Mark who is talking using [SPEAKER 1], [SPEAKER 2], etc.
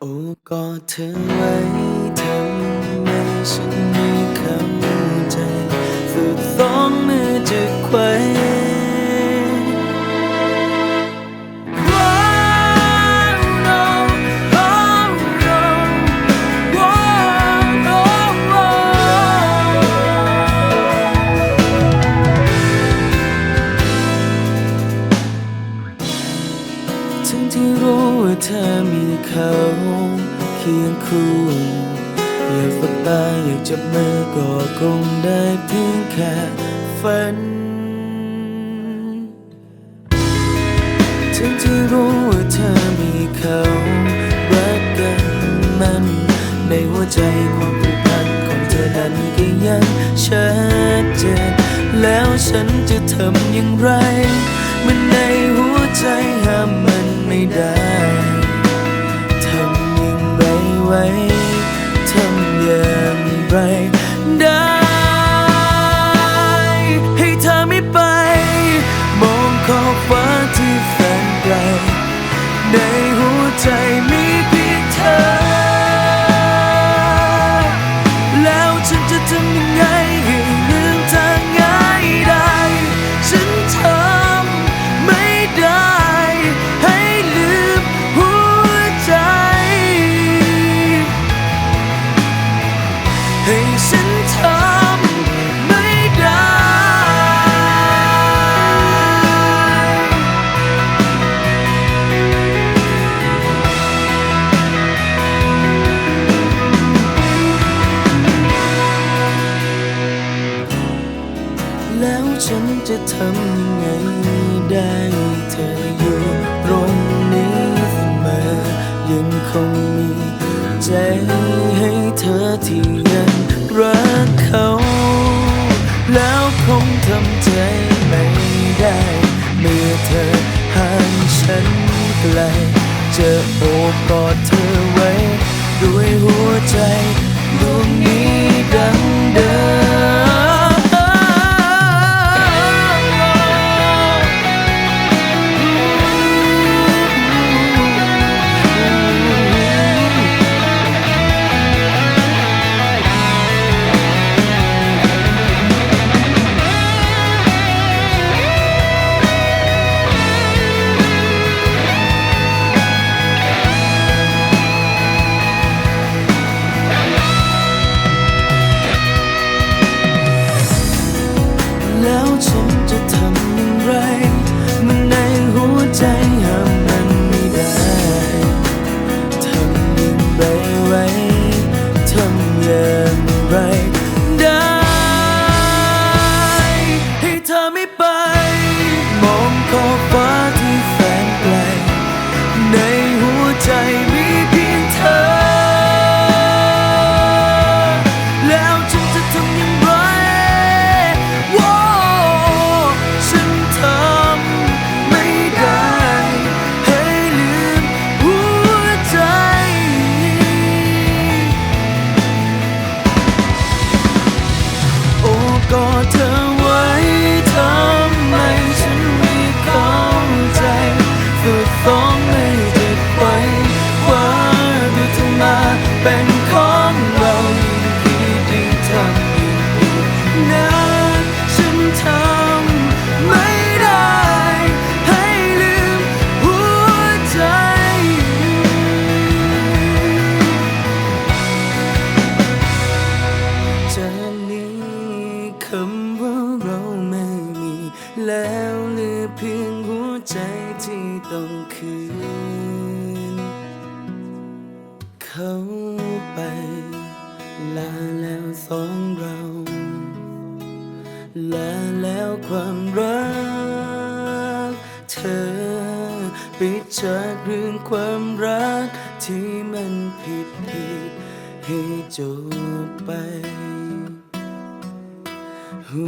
[SPEAKER 1] โอ้กอดเธอไว้ทำไมฉันไม่เข้าใจสุดสองมือจะไขว้ ที่รู้ว่าเธอมีเขาเคียงคู่อยากฝักตาอยากจับมือก็คงได้เพียงแค่ฝันถึงที่รู้ว่าเธอมีเขารักกันมันในหัวใจความผูกพันของเธอนั้นก็ยังชัดเจนแล้วฉันจะทำอย่างไร มันในหัวใจห้ามมัน ไม่ได้ทำอย่างไรไว้ทำอย่างไรได้ ให้เธอไม่ไป มองขอบฟ้าที่แสนไกล ในหัวใจมีเพียงเธอ แล้วฉันจะทำยังไง คงมีใจให้เธอที่ยังรักเขา แล้วคงทำใจไม่ได้ เมื่อเธอห่างฉันไกลจะโอบกอดเธอไว้ ด้วยหัวใจดวงนี้ดัง ไม่ไป มองขอบฟ้าที่แสนไกล ในหัวใจมีเพียงเธอ แล้วฉันจะทำอย่างไรว้าฉันทำไม่ได้ ให้ลืมหัวใจ โอ้กอดเธอ ที่ต้องคืน เขาไป ลาแล้วสองเรา ลาแล้วความรัก เธอปิดฉากเรื่องความรัก ที่มันผิดผิดให้จบไปหั